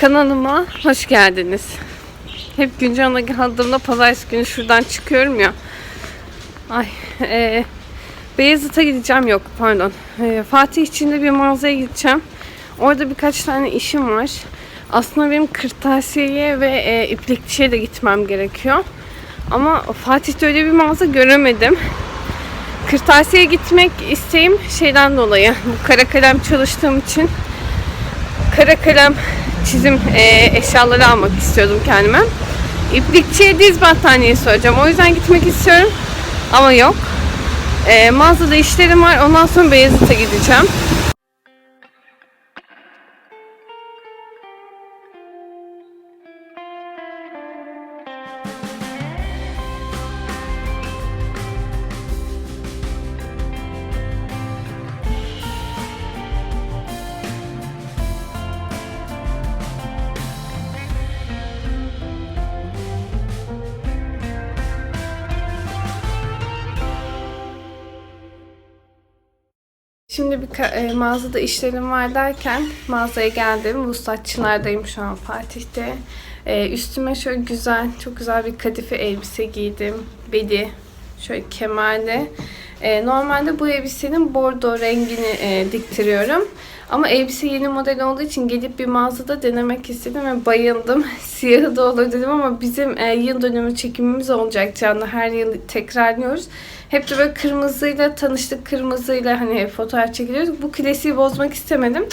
Kanalıma hoş geldiniz. Hep güncel kaldığımda pazartesi günü şuradan çıkıyorum ya. Ay, e, Beyazıt'a gideceğim yok pardon. E, Fatih içinde bir mağazaya gideceğim. Orada birkaç tane işim var. Aslında benim kırtasiyeye ve e, iplikçiye de gitmem gerekiyor. Ama Fatih'te öyle bir mağaza göremedim. Kırtasiye gitmek isteğim şeyden dolayı. Bu kara kalem çalıştığım için kara kalem çizim e, eşyaları almak istiyordum kendime. İplikçiye diz battaniyesi soracağım. O yüzden gitmek istiyorum. Ama yok. E, mağazada işlerim var. Ondan sonra Beyazıt'a gideceğim. Şimdi bir e, mağazada işlerim var derken mağazaya geldim. Vuslat Çınar'dayım şu an Fatih'te. E, üstüme şöyle güzel, çok güzel bir kadife elbise giydim. Beli, şöyle kemerli. E, normalde bu elbisenin bordo rengini e, diktiriyorum. Ama elbise yeni model olduğu için gelip bir mağazada denemek istedim ve bayıldım. Siyahı da olur dedim ama bizim e, yıl dönümü çekimimiz olacak canlı. Her yıl tekrarlıyoruz. Hep de böyle kırmızıyla tanıştık. Kırmızıyla hani fotoğraf çekiliyoruz. Bu klasiği bozmak istemedim.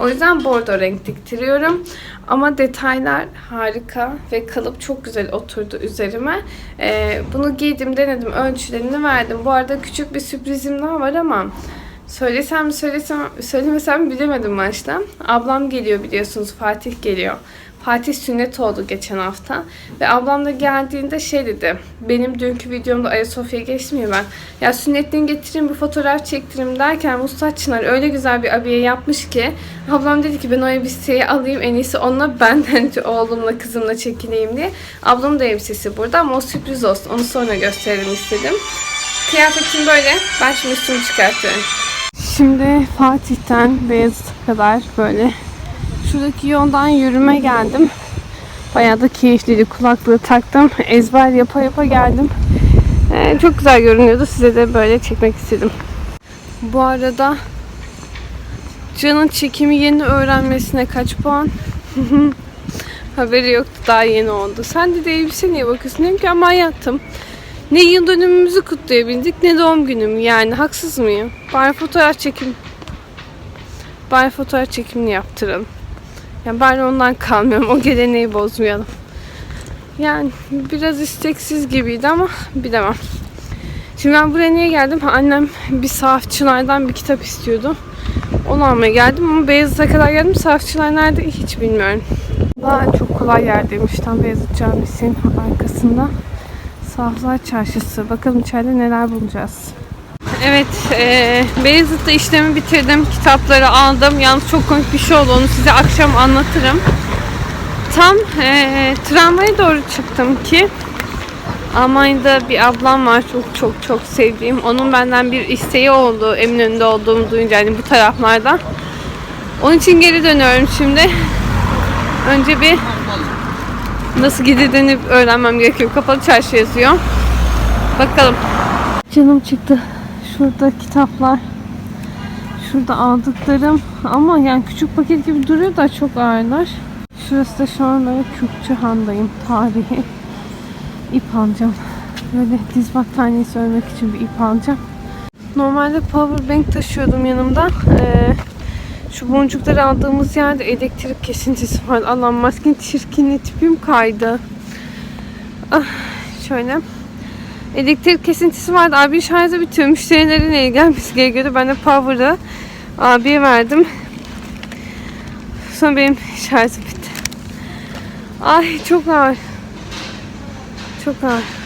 O yüzden bordo renk diktiriyorum. Ama detaylar harika ve kalıp çok güzel oturdu üzerime. Ee, bunu giydim, denedim, ölçülerini verdim. Bu arada küçük bir sürprizim daha var ama söylesem söylesem söylemesem bilemedim başta. Ablam geliyor biliyorsunuz. Fatih geliyor. Fatih sünnet oldu geçen hafta. Ve ablam da geldiğinde şey dedi. Benim dünkü videomda Ayasofya'ya geçtim ya ben. Ya sünnetliğini getireyim bir fotoğraf çektireyim derken Mustafa Çınar öyle güzel bir abiye yapmış ki. Ablam dedi ki ben o elbiseyi alayım en iyisi onunla ben de oğlumla kızımla çekileyim diye. Ablamın da elbisesi burada ama o sürpriz olsun. Onu sonra gösterelim istedim. Kıyafetim böyle. Ben şimdi üstümü çıkartıyorum. Şimdi Fatih'ten Beyazıt'a kadar böyle şuradaki yoldan yürüme geldim. Bayağı da keyifliydi. Kulaklığı taktım. Ezber yapa yapa geldim. Ee, çok güzel görünüyordu. Size de böyle çekmek istedim. Bu arada Can'ın çekimi yeni öğrenmesine kaç puan? Haberi yoktu. Daha yeni oldu. Sen de, elbise niye bakıyorsun? Dedim ki ama yattım. Ne yıl dönümümüzü kutlayabildik ne doğum günümü. Yani haksız mıyım? Bari fotoğraf çekim bari fotoğraf çekimini yaptıralım. Yani bari ondan kalmıyorum. O geleneği bozmayalım. Yani biraz isteksiz gibiydi ama bilemem. Şimdi ben buraya niye geldim? Annem bir sahafçılardan bir kitap istiyordu. Onu almaya geldim ama Beyazıt'a kadar geldim. Sahafçılar nerede hiç bilmiyorum. Daha çok kolay yerdeymiş. Tam Beyazıt Camisi'nin arkasında. Sahaflar Çarşısı. Bakalım içeride neler bulacağız. Evet, e, Beyazıt'ta işlemi bitirdim. Kitapları aldım. Yalnız çok komik bir şey oldu. Onu size akşam anlatırım. Tam e, tramvaya doğru çıktım ki Almanya'da bir ablam var çok çok çok sevdiğim. Onun benden bir isteği oldu Eminönü'nde olduğumu duyunca yani bu taraflardan. Onun için geri dönüyorum şimdi. Önce bir nasıl gidildiğini öğrenmem gerekiyor. Kapalı çarşı yazıyor. Bakalım. Canım çıktı. Şurada kitaplar. Şurada aldıklarım. Ama yani küçük paket gibi duruyor da çok ağırlar. Şurası da şu an böyle Kürkçü Han'dayım. Tarihi. İp alacağım. Böyle diz battaniyesi örmek için bir ip alacağım. Normalde power bank taşıyordum yanımda. Ee, şu boncukları aldığımız yerde elektrik kesintisi var. Allah'ım maskenin çirkinliği tipim kaydı. Ah, şöyle. Elektrik kesintisi vardı. Abi şarjı bitiyor. Müşterilerin iyi gelmesi gerekiyordu. Ben de power'ı abiye verdim. Sonra benim şarjım bitti. Ay çok ağır. Çok ağır.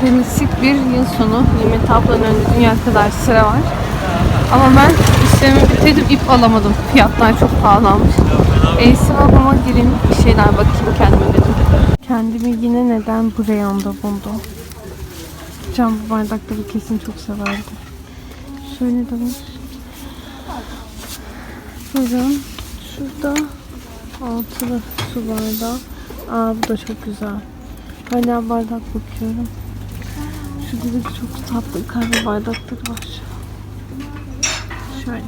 Klasik bir yıl sonu. Nimet ablanın önünde dünya kadar sıra var. Ama ben işlerimi bitirdim. ip alamadım. Fiyatlar çok pahalanmış. Elsi babama gireyim bir şeyler bakayım kendime dedim. Kendimi yine neden bu reyonda buldum. Cam bu bardakları kesin çok severdim. Şöyle de var. Buyurun. Şurada altılı su bardağı. Aa bu da çok güzel. Hala bardak bakıyorum. Şurada da çok tatlı kahve bardakları var. Şöyle.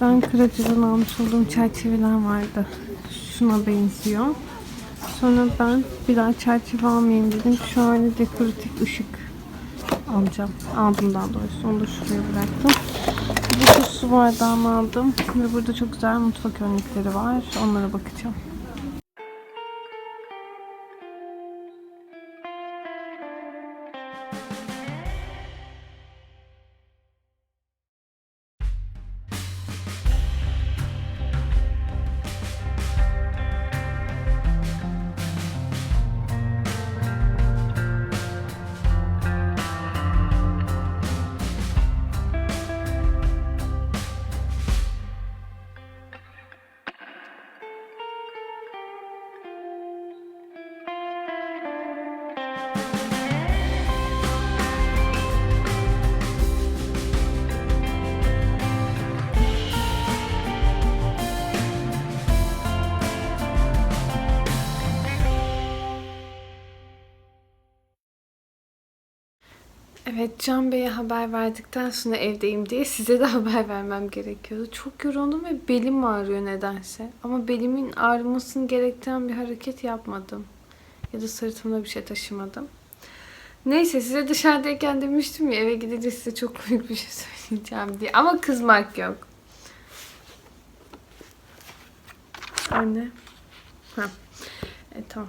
Ben Kıracı'dan almış olduğum çerçeveler vardı. Şuna benziyor. Sonra ben bir daha çerçeve almayayım dedim. Şöyle dekoratif ışık alacağım. Aldım daha doğrusu. Onu da şuraya bıraktım. De su bardağımı aldım. Ve burada çok güzel mutfak örnekleri var. Onlara bakacağım. Evet Can Bey'e haber verdikten sonra evdeyim diye size de haber vermem gerekiyordu. Çok yoruldum ve belim ağrıyor nedense. Ama belimin ağrımasını gerektiren bir hareket yapmadım. Ya da sırtımda bir şey taşımadım. Neyse size dışarıdayken demiştim ya eve gidince size çok büyük bir şey söyleyeceğim diye. Ama kızmak yok. Anne. Ha. E, tamam.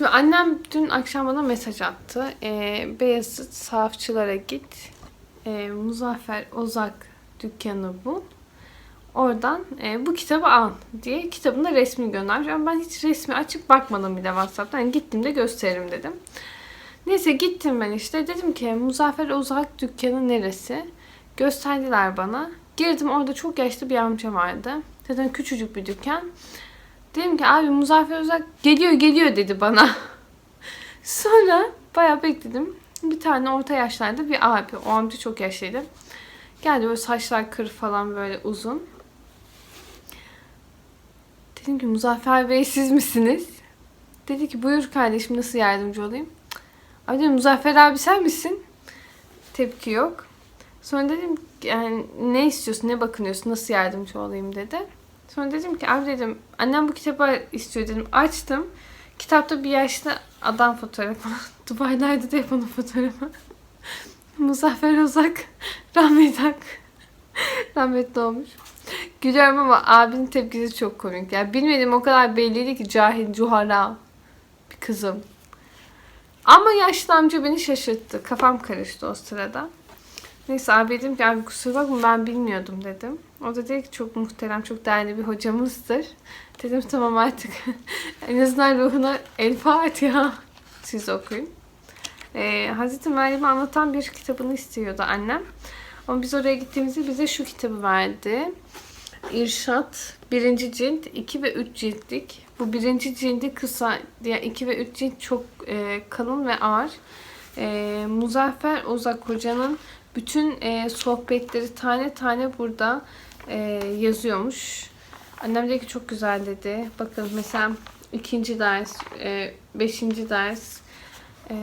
Şimdi annem dün akşam bana mesaj attı. Ee, Beyazıt sahafçılara git. Ee, Muzaffer Ozak dükkanı bu. Oradan e, bu kitabı al diye kitabında resmi göndermiş. Ama ben hiç resmi açıp bakmadım bile WhatsApp'tan. Yani gittiğimde gösteririm dedim. Neyse gittim ben işte. Dedim ki Muzaffer Ozak dükkanı neresi? Gösterdiler bana. Girdim orada çok yaşlı bir amca vardı. Zaten küçücük bir dükkan. Dedim ki abi Muzaffer Uzak geliyor geliyor dedi bana. Sonra bayağı bekledim. Bir tane orta yaşlarda bir abi. O amca çok yaşlıydı. Geldi böyle saçlar kır falan böyle uzun. Dedim ki Muzaffer Bey siz misiniz? Dedi ki buyur kardeşim nasıl yardımcı olayım? Abi dedim Muzaffer abi sen misin? Tepki yok. Sonra dedim yani ne istiyorsun ne bakınıyorsun nasıl yardımcı olayım dedi. Sonra dedim ki abi dedim annem bu kitabı istiyor dedim. Açtım. Kitapta bir yaşlı adam fotoğrafı. Dubai'lerde de onun fotoğrafı. Muzaffer Ozak. Rahmet Ak. Rahmetli olmuş. Gülüyorum ama abinin tepkisi çok komik. Yani bilmediğim o kadar belliydi ki cahil, cuhala bir kızım. Ama yaşlı amca beni şaşırttı. Kafam karıştı o sırada. Neyse abi dedim ki abi kusura bakma ben bilmiyordum dedim. O da dedi ki çok muhterem, çok değerli bir hocamızdır. Dedim tamam artık en azından ruhuna El Fatiha siz okuyun. Ee, Hazreti Meryem'i anlatan bir kitabını istiyordu annem. Ama biz oraya gittiğimizde bize şu kitabı verdi. İrşat birinci cilt 2 ve 3 ciltlik. Bu birinci cildi kısa, diğer 2 ve 3 cilt çok e, kalın ve ağır. E, Muzaffer Ozak Hoca'nın bütün e, sohbetleri tane tane burada e, yazıyormuş. Annem dedi ki çok güzel dedi. Bakın mesela ikinci ders, e, beşinci ders. E,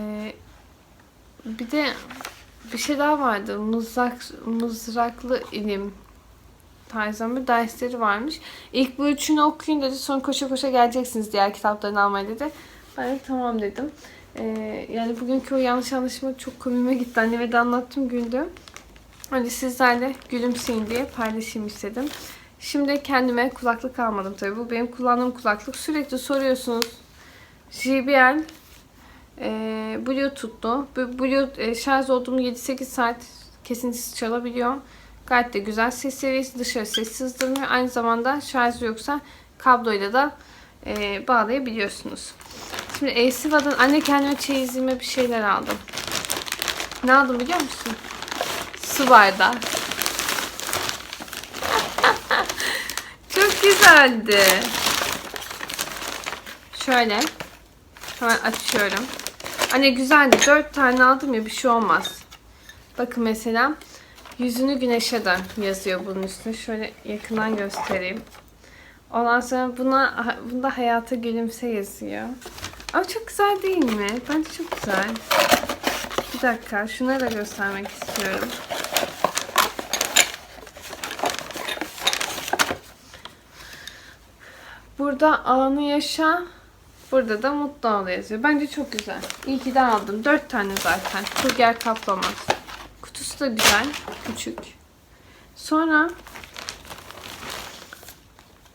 bir de bir şey daha vardı. Mızrak, mızraklı ilim tarzında bir dersleri varmış. İlk bu üçünü okuyun dedi. Sonra koşa koşa geleceksiniz diğer kitaplarını almaya dedi. Ben de tamam dedim. Ee, yani bugünkü o yanlış anlaşılma çok komime gitti. Anneme de anlattım güldüm. Hadi sizlerle gülümseyin diye paylaşayım istedim. Şimdi kendime kulaklık almadım tabii. Bu benim kullandığım kulaklık. Sürekli soruyorsunuz. JBL e, Bluetooth'lu. Bluetooth e, şarj olduğum 7-8 saat kesintisiz çalabiliyor. Gayet de güzel ses seviyesi dışarı ses sızdırmıyor. Aynı zamanda şarjı yoksa kabloyla da e, bağlayabiliyorsunuz. Şimdi Esiva'dan anne kendime çeyizime bir şeyler aldım. Ne aldım biliyor musun? Su bardağı. Çok güzeldi. Şöyle. Hemen açıyorum. Anne güzeldi. Dört tane aldım ya bir şey olmaz. Bakın mesela yüzünü güneşe dön yazıyor bunun üstüne. Şöyle yakından göstereyim. Ondan sonra buna bunda hayata gülümse yazıyor. Ama çok güzel değil mi? Bence çok güzel. Bir dakika şunları da göstermek istiyorum. Burada alanı yaşa, burada da mutlu ol yazıyor. Bence çok güzel. İyi ki de aldım. Dört tane zaten. Yer kaplamaz. Kutusu da güzel. Küçük. Sonra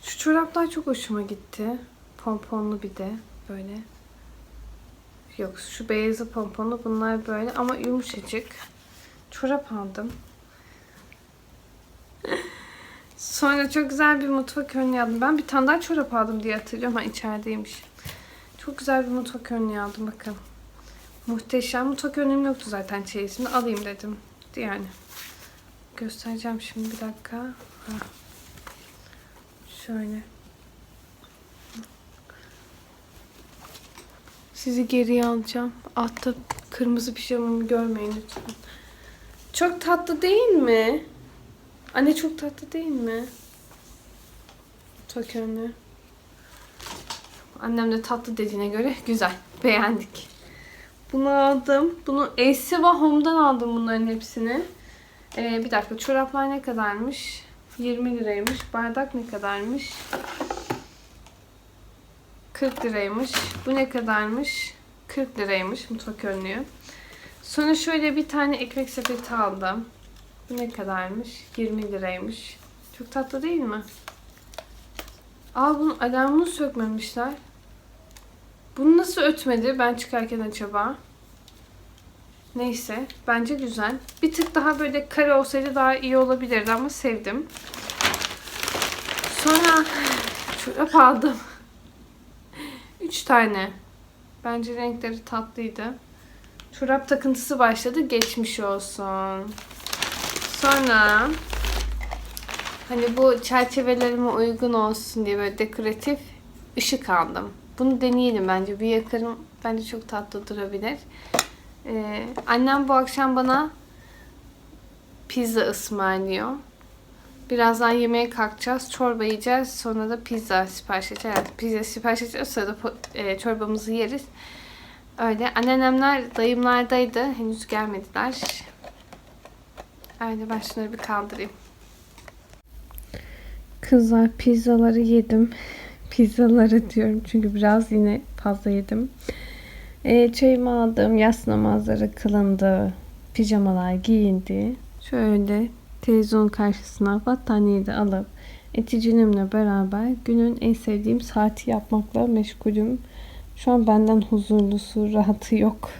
şu çoraplar çok hoşuma gitti. Pomponlu bir de böyle. Yok şu beyazı pomponlu bunlar böyle ama yumuşacık. Çorap aldım. Sonra çok güzel bir mutfak önlüğü aldım. Ben bir tane daha çorap aldım diye hatırlıyorum. Ha içerideymiş. Çok güzel bir mutfak önlüğü aldım bakın. Muhteşem. Mutfak önlüğüm yoktu zaten çeyizimde. Alayım dedim. Yani. Göstereceğim şimdi bir dakika. Ha. Şöyle. Sizi geriye alacağım. Altta kırmızı pijamamı görmeyin lütfen. Çok tatlı değil mi? Anne çok tatlı değil mi? Çok önlü. Annem de tatlı dediğine göre güzel. Beğendik. Bunu aldım. Bunu Esiva Home'dan aldım bunların hepsini. Ee, bir dakika çoraplar ne kadarmış? 20 liraymış. Bardak ne kadarmış? 40 liraymış. Bu ne kadarmış? 40 liraymış mutfak önlüğü. Sonra şöyle bir tane ekmek sepeti aldım. Bu ne kadarmış? 20 liraymış. Çok tatlı değil mi? Aa bunun alarmını sökmemişler. Bunu nasıl ötmedi ben çıkarken acaba? Neyse. Bence güzel. Bir tık daha böyle kare olsaydı daha iyi olabilirdi ama sevdim. Sonra çorap aldım. 3 tane. Bence renkleri tatlıydı. Çorap takıntısı başladı. Geçmiş olsun. Sonra hani bu çerçevelerime uygun olsun diye böyle dekoratif ışık aldım. Bunu deneyelim bence. Bir yakarım. Bence çok tatlı durabilir. Ee, annem bu akşam bana pizza ısmarlıyor. Birazdan yemeğe kalkacağız. Çorba yiyeceğiz. Sonra da pizza sipariş edeceğiz. Pizza sipariş edeceğiz. O sırada e, çorbamızı yeriz. Öyle. Anneannemler dayımlardaydı. Henüz gelmediler. Öyle ben şunları bir kaldırayım. Kızlar pizzaları yedim. Pizzaları diyorum çünkü biraz yine fazla yedim. E, çayımı aldım. Yas namazları kılındı. Pijamalar giyindi. Şöyle televizyon karşısına battaniyeyi de alıp eticimle beraber günün en sevdiğim saati yapmakla meşgulüm. Şu an benden huzurlusu, rahatı yok.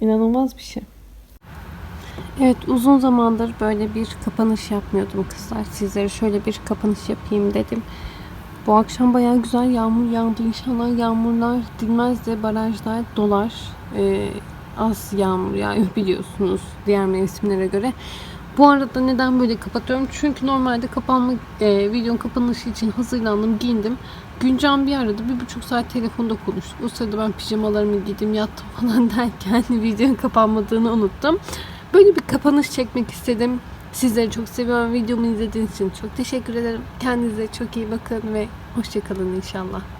İnanılmaz bir şey. Evet uzun zamandır böyle bir kapanış yapmıyordum kızlar. Sizlere şöyle bir kapanış yapayım dedim. Bu akşam bayağı güzel yağmur yağdı. İnşallah yağmurlar dinmez de barajlar dolar. Ee, az yağmur yağıyor biliyorsunuz diğer mevsimlere göre. Bu arada neden böyle kapatıyorum? Çünkü normalde kapanma e, videonun kapanışı için hazırlandım, giyindim. Güncan bir aradı. Bir buçuk saat telefonda konuştuk. O sırada ben pijamalarımı giydim, yattım falan derken videonun kapanmadığını unuttum. Böyle bir kapanış çekmek istedim. Sizleri çok seviyorum. Videomu izlediğiniz için çok teşekkür ederim. Kendinize çok iyi bakın ve hoşçakalın inşallah.